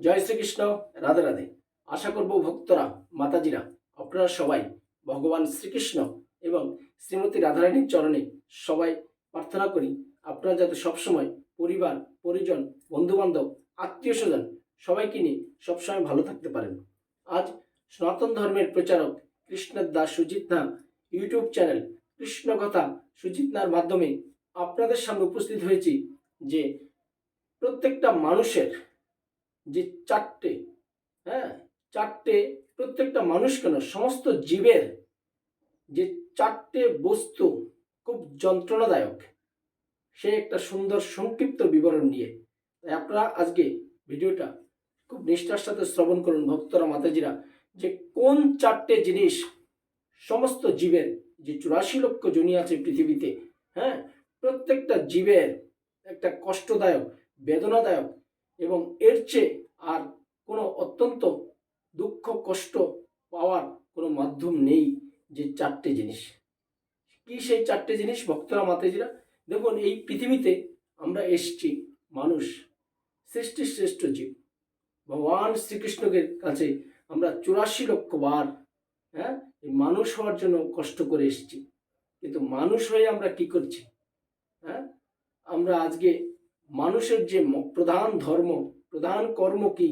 জয় শ্রীকৃষ্ণ, রাধে রাধে। আশা করব ভক্তরা, মাতাজিরা, আপনারা সবাই ভগবান শ্রীকৃষ্ণ এবং শ্রীমতী রাধারানীর চরণে সবাই প্রার্থনা করি, আপনারা যাতে সবসময় পরিবার, পরিজন, বন্ধুবান্ধব আত্মীয় স্বজন সবাইকে নিয়ে সবসময় ভালো থাকতে পারেন। আজ সনাতন ধর্মের প্রচারক কৃষ্ণের দাস সুজিত ইউটিউব চ্যানেল কৃষ্ণ কথা সুজিত নার মাধ্যমে আপনাদের সামনে উপস্থিত হয়েছি যে প্রত্যেকটা মানুষের যে চারটে হ্যাঁ চারটে প্রত্যেকটা মানুষ কেন সমস্ত জীবের যে চারটে বস্তু খুব যন্ত্রণাদায়ক, সে একটা সুন্দর সংক্ষিপ্ত বিবরণ নিয়ে। তাই আপনারা আজকে ভিডিওটা খুব নিষ্ঠার সাথে শ্রবণ করুন, ভক্তরা, মাতাজিরা, যে কোন চারটে জিনিস সমস্ত জীবের, যে চুরাশি লক্ষ জনি আছে পৃথিবীতে হ্যাঁ প্রত্যেকটা জীবের একটা কষ্টদায়ক, বেদনাদায়ক এবং এর চেয়ে আর কোনো অত্যন্ত দুঃখ, কষ্ট পাওয়ার কোনো মাধ্যম নেই যে চারটে জিনিস। কি সেই চারটে জিনিস, ভক্তরা, মাতেজিরা? দেখুন, এই পৃথিবীতে আমরা এসছি মানুষ সৃষ্টির শ্রেষ্ঠ জীব। ভগবান শ্রীকৃষ্ণকে কাছে আমরা চুরাশি লক্ষ বার হ্যাঁ মানুষ হওয়ার জন্য কষ্ট করে এসেছি। কিন্তু মানুষ হয়ে আমরা কি করছি? হ্যাঁ আমরা আজকে মানুষের যে প্রধান ধর্ম, প্রধান কর্ম কি,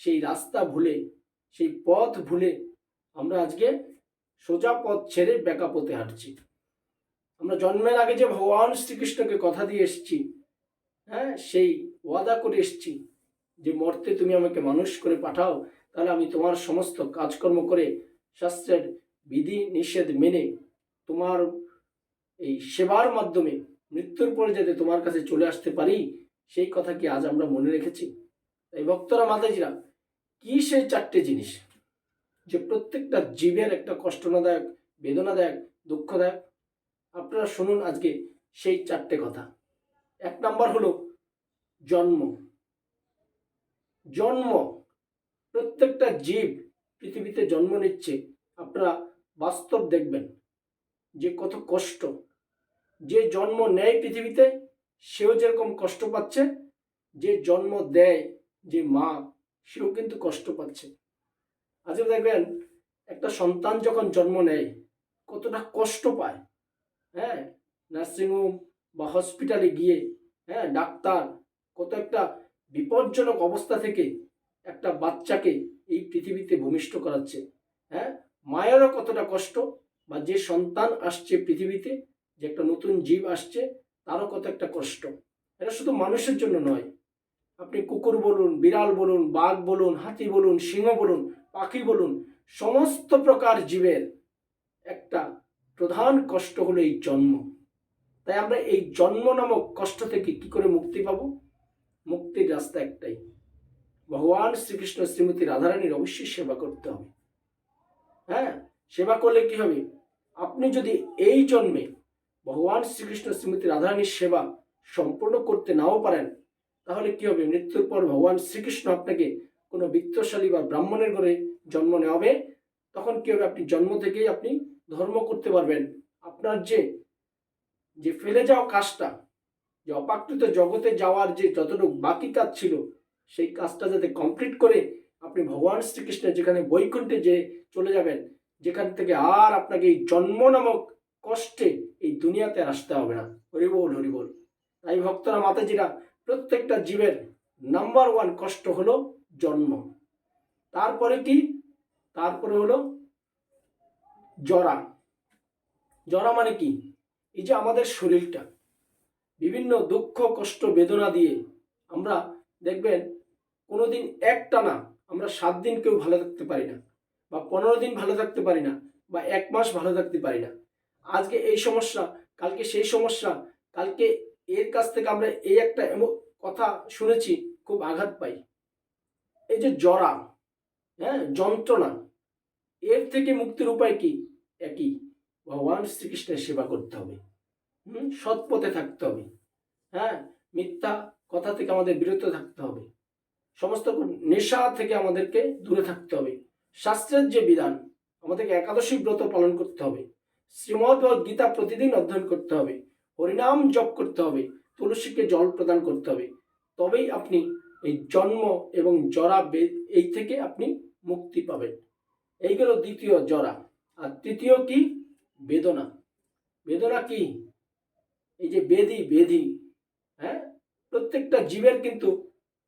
সেই রাস্তা ভুলে, সেই পথ ভুলে আমরা আজকে সোজা পথ ছেড়ে বেকা পথে হাঁটছি। আমরা জন্মের আগে যে ভগবান শ্রীকৃষ্ণকে কথা দিয়ে এসেছি হ্যাঁ সেই ওয়াদা করে এসেছি যে মর্তে তুমি আমাকে মানুষ করে পাঠাও, তাহলে আমি তোমার সমস্ত কাজকর্ম করে শাস্ত্রের বিধি নিষেধ মেনে তোমার এই সেবার মাধ্যমে মৃত্যুর পরে যাতে তোমার কাছে চলে আসতে পারি, সেই কথা কি আজ আমরা মনে রেখেছি? তাই ভক্তরা, মাতাজিরা, কি সেই চারটে জিনিস যে প্রত্যেকটা জীবের একটা কষ্টনাদায়ক, বেদনাদায়ক, দুঃখদায়ক? আপনারা শুনুন আজকে সেই চারটে কথা। এক নাম্বার হলো জন্ম। জন্ম। প্রত্যেকটা জীব পৃথিবীতে জন্ম নিচ্ছে। আপনারা বাস্তব দেখবেন যে কত কষ্ট যে জন্ম নেয় পৃথিবীতে, সেও যেরকম কষ্ট পাচ্ছে, যে জন্ম দেয় যে মা, সেও কিন্তু কষ্ট পাচ্ছে। আজকে দেখবেন, একটা সন্তান যখন জন্ম নেয়, কতটা কষ্ট পায় হ্যাঁ? নার্সিংহোম বা হসপিটালে গিয়ে হ্যাঁ ডাক্তার, কত একটা বিপজ্জনক অবস্থা থেকে একটা বাচ্চাকে এই পৃথিবীতে ভূমিষ্ঠ করাচ্ছে হ্যাঁ? মায়েরও কতটা কষ্ট বা যে সন্তান আসছে পৃথিবীতে যে একটা নতুন জীব আসছে, তারও কত একটা কষ্ট। এটা শুধু মানুষের জন্য নয়। আপনি কুকুর বলুন, বিড়াল বলুন, বাঘ বলুন, হাতি বলুন, সিংহ বলুন, পাখি বলুন, সমস্ত প্রকার জীবের একটা প্রধান কষ্ট হলো এই জন্ম। তাই আমরা এই জন্ম নামক কষ্ট থেকে কি করে মুক্তি পাব? মুক্তির রাস্তা একটাই। ভগবান শ্রীকৃষ্ণ শ্রীমতী রাধারানীর অবশ্যই সেবা করতে হবে। হ্যাঁ সেবা করলে কি হবে? আপনি যদি এই জন্মে ভগবান শ্রীকৃষ্ণ শ্রীমতী রাধারানীর সেবা সম্পূর্ণ করতে নাও পারেন, তাহলে কি হবে? মৃত্যুর পর ভগবান শ্রীকৃষ্ণ আপনাকে কোনো বিত্তশালী বা ব্রাহ্মণের ঘরে জন্ম নেওয়াবে? তখন কি হবে? আপনি জন্ম থেকেই আপনি ধর্ম করতে পারবেন। আপনার যে যে ফেলে যাওয়া কাজটা, যে অপাকৃত জগতে যাওয়ার যে যতটুকু বাকি কাজ ছিল, সেই কাজটা যাতে কমপ্লিট করে আপনি ভগবান শ্রীকৃষ্ণের যেখানে বৈকুণ্ঠে যে চলে যাবেন, যেখান থেকে আর আপনাকে এই জন্ম নামক কষ্টে এই দুনিয়াতে আসতে হবে না। হরিবোল হরিবোল তাই ভক্তরা মাতাজিরা প্রত্যেকটা জীবের নাম্বার ওয়ান কষ্ট হলো জন্ম। তারপরে কি? তারপরে হলো জরা। জরা মানে কি? এই যে আমাদের শরীরটা। বিভিন্ন দুঃখ, কষ্ট, বেদনা দিয়ে আমরা দেখবেন কোনোদিন একটানা আমরা সাত দিন কেউ ভালো থাকতে পারি না, বা পনেরো দিন ভালো থাকতে পারি না, বা এক মাস ভালো থাকতে পারি না। আজকে এই সমস্যা, কালকে সেই সমস্যা, কালকে এর কাছ থেকে আমরা এই একটা এমন কথা শুনেছি, খুব আঘাত পাই। এই যে জরা হ্যাঁ যন্ত্রণা, এর থেকে মুক্তির উপায় কি? একই, ভগবান শ্রীকৃষ্ণের সেবা করতে হবে। হুম, সৎ পথে থাকতে হবে। হ্যাঁ মিথ্যা কথা থেকে আমাদের বিরত থাকতে হবে। সমস্ত নেশা থেকে আমাদেরকে দূরে থাকতে হবে। শাস্ত্রের যে বিধান, আমাদেরকে একাদশী ব্রত পালন করতে হবে। শ্রীমদ গীতা প্রতিদিন অধ্যয়ন করতে হবে, হরিনাম জপ করতে হবে, তুলসীকে জল প্রদান করতে হবে। তবেই আপনি এই জন্ম এবং জরা এই থেকে আপনি মুক্তি পাবেন। এই গেল দ্বিতীয় জরা। আর তৃতীয় কি? বেদনা। বেদনা কি? এই যে বেদি বেদি হ্যাঁ? প্রত্যেকটা জীবের কিন্তু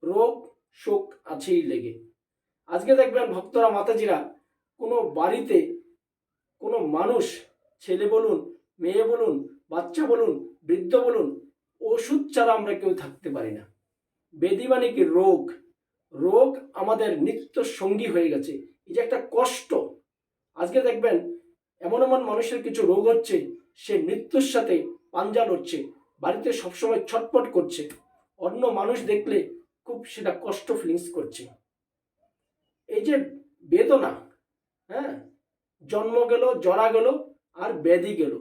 রোগ, শোক আছেই লেগে। আজকে দেখবেন ভক্তরা, মাতাজিরা কোনো বাড়িতে কোনো মানুষ ছেলে বলুন, মেয়ে বলুন, বাচ্চা বলুন, বৃদ্ধ বলুন, ওষুধ ছাড়া আমরা কেউ থাকতে পারি না। বেদি মানে কি? রোগ। রোগ আমাদের নিত্য সঙ্গী হয়ে গেছে। এই যে একটা কষ্ট। আজকে দেখবেন, এমন এমন মানুষের কিছু রোগ হচ্ছে, সে মৃত্যুর সাথে পাঞ্জা লড়ছে, বাড়িতে সবসময় ছটপট করছে। অন্য মানুষ দেখলে খুব সেটা কষ্ট ফিলিংস করছে। এই যে বেদনা হ্যাঁ? জন্ম গেল, জরা গেল আর ব্যাধি গেল।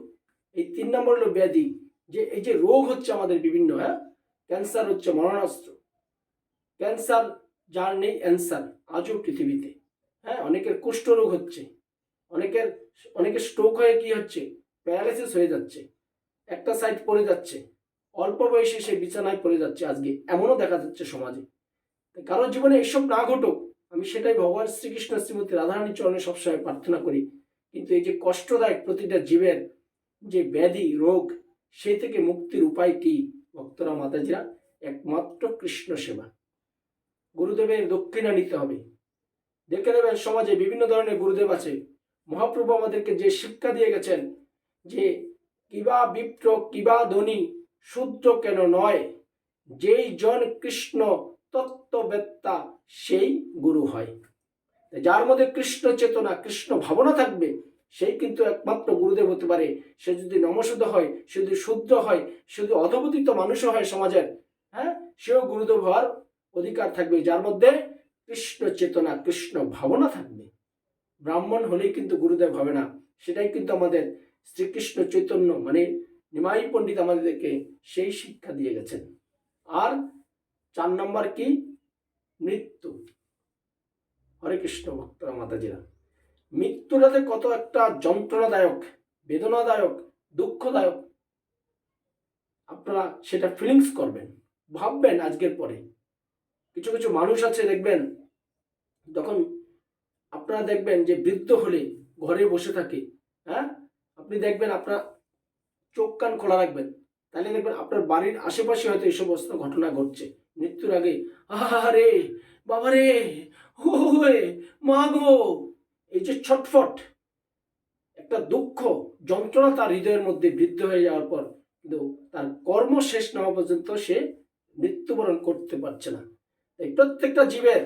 এই তিন নম্বর হলো ব্যাধি। যে এই যে রোগ হচ্ছে আমাদের বিভিন্ন হ্যাঁ? ক্যান্সার হচ্ছে, মরণাস্ত্র। ক্যান্সার যার নেই, অ্যান্সার আজও পৃথিবীতে হ্যাঁ? অনেকের কুষ্ঠ রোগ হচ্ছে, অনেকের অনেকের স্ট্রোক হয়ে কি হচ্ছে? প্যারালাইসিস হয়ে যাচ্ছে, একটা সাইড পড়ে যাচ্ছে, অল্প বয়সে সে বিছানায় পড়ে যাচ্ছে আজকে। এমনও দেখা যাচ্ছে সমাজে। কারোর জীবনে এসব না ঘটুক, আমি সেটাই ভগবান শ্রীকৃষ্ণ শ্রীমতী রাধারানী চরণে সবসময় প্রার্থনা করি। কিন্তু এই যে কষ্টদায়ক প্রতিটা জীবের যে ব্যাধি, রোগ, সেই থেকে মুক্তির উপায় কি? ভক্তরা, মাতাজিরা, একমাত্র কৃষ্ণ সেবা। গুরুদেবের দক্ষিণা নিতে হবে। দেখে নেবেন, সমাজে বিভিন্ন ধরনের গুরুদেব আছে। মহাপ্রভু আমাদেরকে যে শিক্ষা দিয়ে গেছেন যে কিবা বিপ্র, কিবা ধনী শুদ্ধ কেন নয়, যেই জন কৃষ্ণ তত্ত্ববেত্তা, সেই গুরু হয়। যার মধ্যে কৃষ্ণ চেতনা, কৃষ্ণ ভাবনা থাকবে সেই কিন্তু একমাত্র গুরুদেব হতে পারে। সে যদি নমশুদ্ধ হয়, সে যদি শুদ্ধ হয়, সে যদি অধপতিত মানুষও হয় সমাজের হ্যাঁ সেও গুরুদেব হওয়ার অধিকার থাকবে। যার মধ্যে কৃষ্ণ চেতনা, কৃষ্ণ ভাবনা থাকবে। ব্রাহ্মণ হলেই কিন্তু গুরুদেব হবে না। সেটাই কিন্তু আমাদের শ্রীকৃষ্ণ চৈতন্য মানে নিমাই পণ্ডিত আমাদেরকে সেই শিক্ষা দিয়ে গেছেন। আর চার নম্বর কি? মৃত্যু। হরে কৃষ্ণ ভক্তরা মাতাজিরা। মৃত্যুটাতে কত একটা যন্ত্রণাদায়ক, বেদনাদায়ক, দুঃখদায়ক, আপনারা সেটা ফিলিংস করবেন, ভাববেন আজকের পরে। কিছু কিছু মানুষ আছে দেখবেন, তখন আপনারা দেখবেন যে বৃদ্ধ হলে ঘরে বসে থাকে হ্যাঁ? আপনি দেখবেন আপনার চোখ কান খোলা রাখবেন, তাহলে দেখবেন আপনার বাড়ির আশেপাশে হয়তো এই সমস্ত ঘটনা ঘটছে। মৃত্যুর আগে আরে বাবা রে ওয়ে মা গো, এই যে ছটফট, একটা দুঃখ, যন্ত্রণা তার হৃদয়ের মধ্যে বৃদ্ধ হয়ে যাওয়ার পর কিন্তু তার কর্ম শেষ না হওয়া পর্যন্ত সে মৃত্যুবরণ করতে পারছে না। এই প্রত্যেকটা জীবের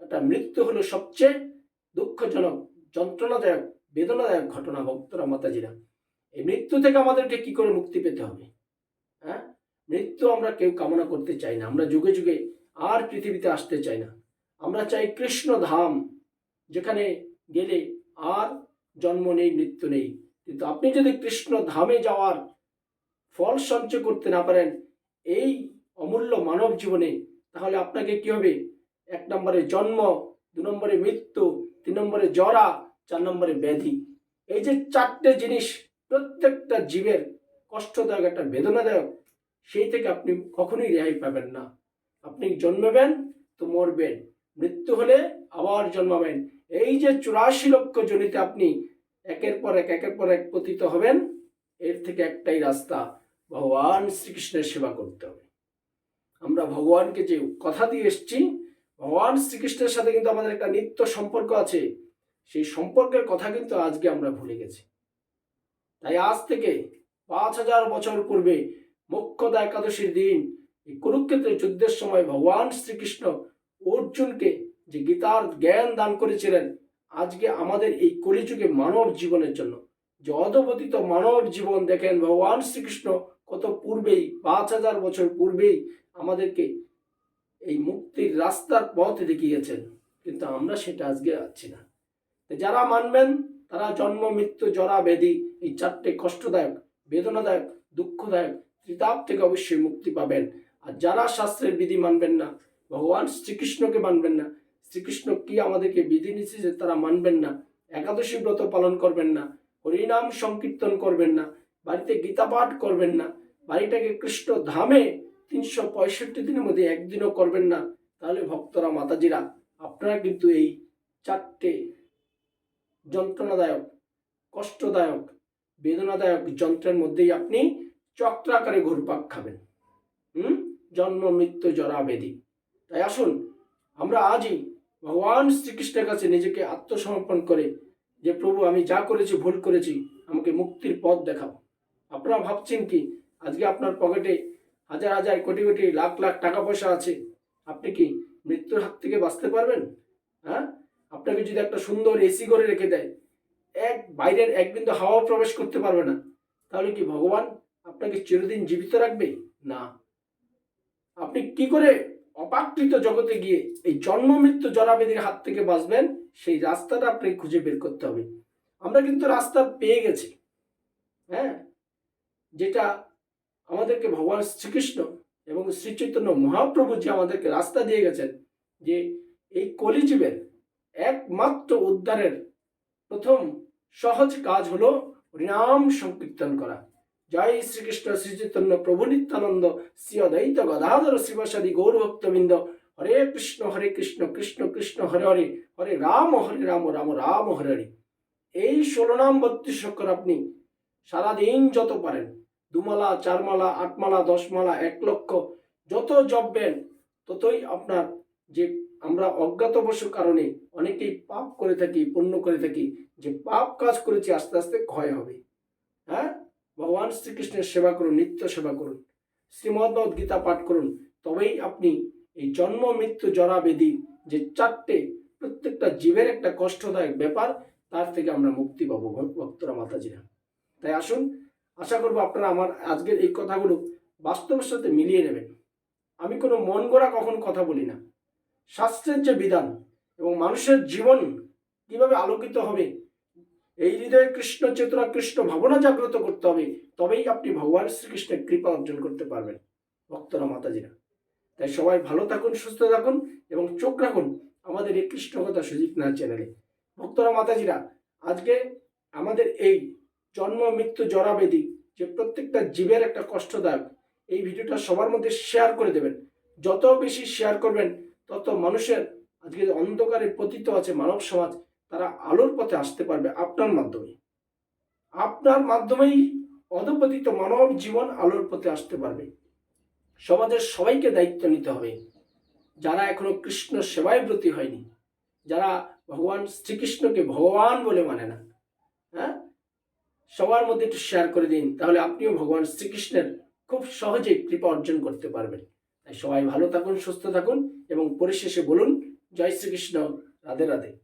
একটা মৃত্যু হলো সবচেয়ে দুঃখজনক, যন্ত্রণাদায়ক, বেদনাদায়ক ঘটনা, ভক্তরা, মাতাজিরা। এই মৃত্যু থেকে আমাদেরকে কি করে মুক্তি পেতে হবে? হ্যাঁ? মৃত্যু আমরা কেউ কামনা করতে চাই না। আমরা যুগে যুগে আর পৃথিবীতে আসতে চাই না। আমরা চাই কৃষ্ণ ধাম, যেখানে গেলে আর জন্ম নেই, মৃত্যু নেই। কিন্তু আপনি যদি কৃষ্ণ ধামে যাওয়ার ফল সঞ্চয় করতে না পারেন, এই অমূল্য মানব জীবনে, তাহলে আপনাকে কি হবে? এক নম্বরে জন্ম, দু নম্বরে মৃত্যু, তিন নম্বরে জরা, চার নম্বরে ব্যাধি। এই যে চারটে জিনিস প্রত্যেকটা জীবের কষ্টদায়ক, একটা বেদনাদায়ক, সেই থেকে আপনি কখনোই রেহাই পাবেন না। আপনি জন্মবেন তো মরবেন। মৃত্যু হলে আবার জন্মাবেন। এই যে চুরাশি লক্ষ জনিতে আপনি একের পর এক, একের পর এক পতিত হবেন, এর থেকে একটাই রাস্তা, ভগবান শ্রীকৃষ্ণের সেবা করতে হবে। আমরা ভগবানকে যে কথা দিয়ে এসছি, ভগবান শ্রীকৃষ্ণের সাথে কিন্তু আমাদের একটা নিত্য সম্পর্ক আছে। সেই সম্পর্কের কথা কিন্তু আজকে আমরা ভুলে গেছি। তাই আজ থেকে পাঁচ হাজার বছর পূর্বে মোক্ষদা একাদশীর দিন, এই কুরুক্ষেত্রের যুদ্ধের সময় ভগবান শ্রীকৃষ্ণ অর্জুনকে যে গীতার জ্ঞান দান করেছিলেন, আজকে আমাদের এই কলিযুগে মানব জীবনের জন্য। যে অধপতিত মানব জীবন দেখেন ভগবান শ্রীকৃষ্ণ, কত পূর্বেই, পাঁচ হাজার বছর পূর্বেই আমাদেরকে এই মুক্তির রাস্তার পথ দেখিয়েছেন। কিন্তু আমরা সেটা আজকে আছি না। যারা মানবেন, তারা জন্ম, মৃত্যু, জরা, ব্যাধি, এই চারটে কষ্টদায়ক, বেদনাদায়ক, দুঃখদায়ক ত্রিতাপ থেকে অবশ্যই মুক্তি পাবেন। আর যারা শাস্ত্রের বিধি মানবেন না ভগবান শ্রীকৃষ্ণকে মানবেন না। শ্রীকৃষ্ণ কি আমাদেরকে বিধি নিষেধে তারা মানবেন না? একাদশী ব্রত পালন করবেন না। হরিনাম সংকীর্তন করবেন না। বাড়িতে গীতা পাঠ করবেন না। বাড়িটাকে কৃষ্ণ ধামে তিনশো পঁয়ষট্টি দিনের মধ্যে একদিনও করবেন না। তাহলে ভক্তরা, মাতাজিরা, আপনারা কিন্তু এই চারটে যন্ত্রণাদায়ক, কষ্টদায়ক, বেদনাদায়ক যন্ত্রের মধ্যেই আপনি চক্রাকারে ঘুরপাক খাবেন। হুম? জন্ম, মৃত্যু জরা বেদি তাই আসুন, আমরা আজই ভগবান শ্রীকৃষ্ণের কাছে নিজেকে আত্মসমর্পণ করে যে, প্রভু, আমি যা করেছি, ভুল করেছি, আমাকে মুক্তির পথ দেখাও। আপনারা ভাবছেন কি, আজকে আপনার পকেটে হাজার হাজার, কোটি কোটি, লাখ লাখ টাকা পয়সা আছে। আপনি কি মৃত্যুর হাত থেকে বাঁচতে পারবেন? হ্যাঁ? আপনাকে যদি একটা সুন্দর এসি করে রেখে দেয়, এক, বাইরের এক বিন্দু হাওয়া প্রবেশ করতে পারবে না। তাহলে কি ভগবান আপনাকে চিরদিন জীবিত রাখবে? না। আপনি কি করে অপাকৃত জগতে গিয়ে এই জন্ম মৃত্যু জরাবেদির হাত থেকে বাঁচবেন, সেই রাস্তাটা আপনাকে খুঁজে বের করতে হবে। আমরা কিন্তু রাস্তা পেয়ে গেছি। হ্যাঁ? যেটা আমাদেরকে ভগবান শ্রীকৃষ্ণ এবং শ্রীচৈতন্য মহাপ্রভু যে আমাদেরকে রাস্তা দিয়ে গেছেন, যে এই কলিজীবের একমাত্র উদ্ধারের প্রথম সহজ কাজ হলো হরিনাম সংকীর্তন করা। জয় শ্রীকৃষ্ণ শ্রীচৈতন্য প্রভু নিত্যানন্দ শ্রী অদ্বৈত গদাধর শিবসাদী গৌরভক্তবৃন্দ। হরে কৃষ্ণ হরে কৃষ্ণ কৃষ্ণ কৃষ্ণ, হরে হরে হরে রাম হরে রাম রাম রাম, হরে হরে। এই ষোলো নাম বত্রিশ অক্ষর আপনি সারাদিন যত পারেন। দুমালা, চারমালা, আটমালা, দশমালা, এক লক্ষ, যত জপবেন ততই আপনার যে আমরা অজ্ঞাতবশ কারণে অনেকেই পাপ করে থাকি, পুণ্য করে থাকি, যে পাপ কাজ করেছি আস্তে আস্তে ক্ষয় হবে। হ্যাঁ? ভগবান শ্রীকৃষ্ণের সেবা করুন, নিত্য সেবা করুন শ্রীমদ্ গীতা পাঠ করুন, তবেই আপনি এই জন্ম, মৃত্যু, জরা, বেদি যে চারটে প্রত্যেকটা জীবের একটা কষ্টদায়ক ব্যাপার, তার থেকে আমরা মুক্তি পাবো ভক্তরা মাতাজিরা। তাই আসুন, আশা করব আপনারা আমার আজকের এই কথাগুলো বাস্তবের সাথে মিলিয়ে নেবেন। আমি কোনো মন গড়া কখন কথা বলি না। শাস্ত্রের যে বিধান এবং মানুষের জীবন কীভাবে আলোকিত হবে এই হৃদয়ে কৃষ্ণ চেতনা, কৃষ্ণ ভাবনা জাগ্রত করতে হবে, তবেই আপনি ভগবান শ্রীকৃষ্ণের কৃপা অর্জন করতে পারবেন, ভক্তরা, মাতাজিরা। তাই সবাই ভালো থাকুন, সুস্থ থাকুন এবং চোখ রাখুন আমাদের এই কৃষ্ণ কথা সুজিত নাথ চ্যানেলে। ভক্তরা, মাতাজিরা, আজকে আমাদের এই জন্ম মৃত্যু জরাবেদি যে প্রত্যেকটা জীবের একটা কষ্টদায়ক, এই ভিডিওটা সবার মধ্যে শেয়ার করে দেবেন। যত বেশি শেয়ার করবেন, তত মানুষের আজকে অন্ধকারে পতিত আছে মানব সমাজ আলোর পথে আসতে পারবে আপনার মাধ্যমে। আপনার মাধ্যমেই অধপতিত মানব জীবন আলোর পথে আসতে পারবে। সমাজের সবাইকে দায়িত্ব নিতে হবে। যারা এখনও কৃষ্ণ সেবায় ব্রতী হয়নি, যারা ভগবান শ্রীকৃষ্ণকে ভগবান বলে মানে না হ্যাঁ? সবার মধ্যে একটু শেয়ার করে দিন, তাহলে আপনিও ভগবান শ্রীকৃষ্ণের খুব সহজেই কৃপা অর্জন করতে পারবেন। তাই সবাই ভালো থাকুন, সুস্থ থাকুন এবং পরিশেষে বলুন, জয় শ্রীকৃষ্ণ, রাধে রাধে।